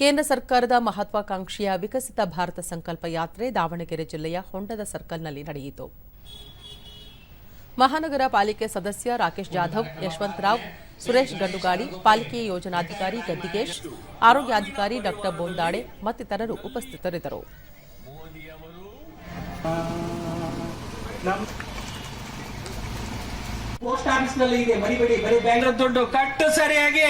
ಕೇಂದ್ರ ಸರ್ಕಾರದ ಮಹತ್ವಾಕಾಂಕ್ಷೆಯ ವಿಕಸಿತ ಭಾರತ ಸಂಕಲ್ಪ ಯಾತ್ರೆ ದಾವಣಗೆರೆ ಜಿಲ್ಲೆಯ ಹೊಂಡದ ಸರ್ಕಲ್ನಲ್ಲಿ ನಡೆಯಿತು. ಮಹಾನಗರ ಪಾಲಿಕೆ ಸದಸ್ಯ ರಾಕೇಶ್ ಜಾಧವ್ ಯಶವಂತರಾವ್ ಸುರೇಶ್ ಗಂಡುಗಾಡಿ ಪಾಲಿಕೆ ಯೋಜನಾಧಿಕಾರಿ ಗದ್ದಿಗೇಶ್ ಆರೋಗ್ಯಾಧಿಕಾರಿ ಡಾಕ್ಟರ್ ಬೋಂದಾಡೆ ಮತ್ತಿತರರು ಉಪಸ್ಥಿತರಿದ್ದರು. ಪೋಸ್ಟ್ ಆಫೀಸ್ನಲ್ಲಿ ಇದೆ ಬರಿಬೇಡಿ ಬರಿ ಬ್ಯಾಂಕ್. ದುಡ್ಡು ಕಟ್ಟು ಸರಿಯಾಗಿ.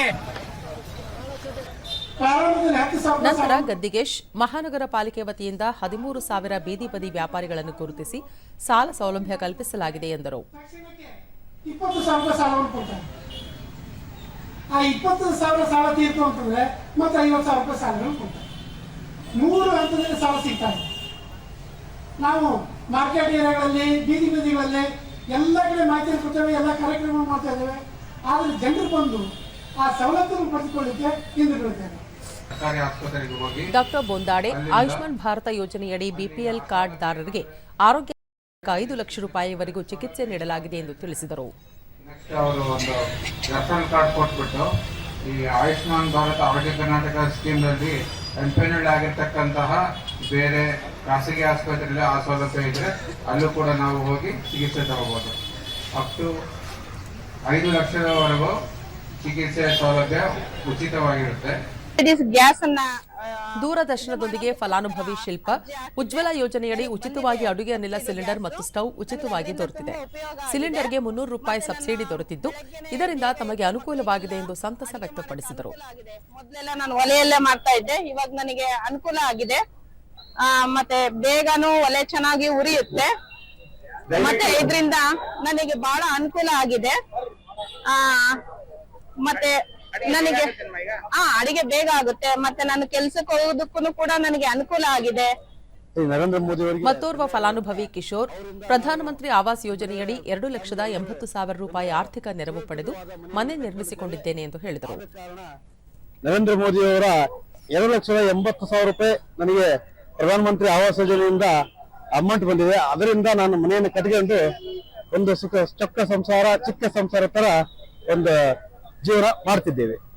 ನಂತರ ಗದ್ದಿಗೇಶ್ ಮಹಾನಗರ ಪಾಲಿಕೆ ವತಿಯಿಂದ ಹದಿಮೂರು ಸಾವಿರ ಬೀದಿ ಬದಿ ವ್ಯಾಪಾರಿಗಳನ್ನು ಗುರುತಿಸಿ ಸಾಲ ಸೌಲಭ್ಯ ಕಲ್ಪಿಸಲಾಗಿದೆ ಎಂದರು. ಇಪ್ಪತ್ತು ಸಾವಿರ ಸಾಲವನ್ನು ಕೊಡ್ತಾರೆ. ಆ ಇಪ್ಪತ್ತು ಸಾವಿರ ಸಾಲ ತೀರ್ತು ಅಂತಂದ್ರೆ ಮತ್ತೆ ಐವತ್ತು ಸಾವಿರ ರೂಪಾಯಿ ಸಾಲಗಳನ್ನು ಕೊಡ್ತಾರೆ. ಮೂರು ಹಂತದಲ್ಲಿ ಸಾಲ ಸಿಗ್ತಾ ಇದೆ. ನಾವು ಮಾರ್ಕೆಟ್ ಏರಿಯಾಗಳಲ್ಲಿ ಬೀದಿ ಬೀದಿಗಳಲ್ಲಿ ಎಲ್ಲ ಕಡೆ ಮಾಹಿತಿ ಕೊಡ್ತೇವೆ ಎಲ್ಲ ಕಾರ್ಯಕ್ರಮ ಮಾಡ್ತಾ ಇದ್ದೇವೆ. ಆದರೆ ಜನರು ಬಂದು ಆ ಸವಲತ್ತನ್ನು ಪಡೆದುಕೊಳ್ಳಿಕ್ಕೆ ಹಿಂದೆ ಹೋಗಿ ಡಾಕ್ಟರ್ ಬೊಂದಾಡೆ ಆಯುಷ್ಮಾನ್ ಭಾರತ ಯೋಜನೆಯಡಿ ಬಿಪಿಎಲ್ ಕಾರ್ಡ್ದಾರರಿಗೆ ಆರೋಗ್ಯ ಐದು ಲಕ್ಷ ರೂಪಾಯಿವರೆಗೂ ಚಿಕಿತ್ಸೆ ನೀಡಲಾಗಿದೆ ಎಂದು ತಿಳಿಸಿದರು. ಅವರು ಒಂದು ರೆಫರಲ್ ಕಾರ್ಡ್ ಕೊಟ್ಬಿಟ್ಟು ಈ ಆಯುಷ್ಮಾನ್ ಭಾರತ ಆರೋಗ್ಯ ಕರ್ನಾಟಕ ಸ್ಕೀಮ್ನಲ್ಲಿ ಎಂಪೆನಲ್ಡ್ ಆಗಿರ್ತಕ್ಕಂತಹ ಬೇರೆ ಖಾಸಗಿ ಆಸ್ಪತ್ರೆಯಲ್ಲಿ ಆ ಸೌಲಭ್ಯ ಇದ್ರೆ ಅಲ್ಲೂ ಕೂಡ ನಾವು ಹೋಗಿ ಚಿಕಿತ್ಸೆ ತಗೋಬಹುದು ಅಪ್ ಟು ಐದು ಲಕ್ಷದವರೆಗೂ ಚಿಕಿತ್ಸೆ ಸೌಲಭ್ಯ ಉಚಿತವಾಗಿರುತ್ತೆ. ಗ್ಯಾಸ್ ಅನ್ನ ದೂರದರ್ಶನದೊಂದಿಗೆ ಫಲಾನುಭವಿ ಶಿಲ್ಪ ಉಜ್ವಲ ಯೋಜನೆಯಡಿ ಉಚಿತವಾಗಿ ಅಡುಗೆ ಅನಿಲ ಸಿಲಿಂಡರ್ ಮತ್ತು ಸ್ಟವ್ ಉಚಿತವಾಗಿ ದೊರೆತಿದೆ. ಸಿಲಿಂಡರ್ಗೆ ಮುನ್ನೂರು ರೂಪಾಯಿ ಸಬ್ಸಿಡಿ ದೊರೆತಿದ್ದು. ಇದರಿಂದ ತಮಗೆ ಅನುಕೂಲವಾಗಿದೆ ಎಂದು ಸಂತಸ ವ್ಯಕ್ತಪಡಿಸಿದರು. ಮೊದಲೆಲ್ಲ ನಾನು ಒಲೆಯಲ್ಲೇ ಮಾಡ್ತಾ ಇದ್ದೆ. ಇವಾಗ ನನಗೆ ಅನುಕೂಲ ಆಗಿದೆ. ಮತ್ತೆ ಬೇಗನೂ ಒಲೆ ಚೆನ್ನಾಗಿ ಉರಿಯುತ್ತೆ. ಮತ್ತೆ ಇದರಿಂದ ನನಗೆ ಬಹಳ ಅನುಕೂಲ ಆಗಿದೆ. ಆ ಮತ್ತೆ ನನಗೆ ಹಾ ಅಡಿಗೆ ಬೇಗ ಆಗುತ್ತೆ. ಮತ್ತೆ ನಾನು ಕೆಲ್ಸಕ್ಕೆ ಹೋಗೋದಕ್ಕೂ ಕೂಡ ನನಗೆ ಅನುಕೂಲ ಆಗಿದೆ. ನರೇಂದ್ರ ಮೋದಿ ಅವರಿಗೆ ಮತ್ತೋರ್ವ ಫಲಾನುಭವಿ ಕಿಶೋರ್ ಪ್ರಧಾನಮಂತ್ರಿ ಆವಾಸ್ ಯೋಜನೆಯಡಿ ಎರಡು ಲಕ್ಷದ ಎಂಬತ್ತು ಸಾವಿರ ರೂಪಾಯಿ ಆರ್ಥಿಕ ನೆರವು ಪಡೆದು ಮನೆ ನಿರ್ಮಿಸಿಕೊಂಡಿದ್ದೇನೆ ಎಂದು ಹೇಳಿದರು. ನರೇಂದ್ರ ಮೋದಿ ಅವರ ಎರಡು ಲಕ್ಷದ ಎಂಬತ್ತು ಸಾವಿರ ರೂಪಾಯಿ ನನಗೆ ಪ್ರಧಾನಮಂತ್ರಿ ಆವಾಸ್ ಯೋಜನೆಯಿಂದ ಅಮೌಂಟ್ ಬಂದಿದೆ. ಅದರಿಂದ ನಾನು ಮನೆಯನ್ನು ಕಟ್ಕೊಂಡು ಒಂದು ಸುಖ ಚೊಕ್ಕ ಸಂಸಾರ ಚಿಕ್ಕ ಸಂಸಾರ ತರ ಒಂದು ಜೀವನ ಮಾಡ್ತಿದ್ದೇವೆ.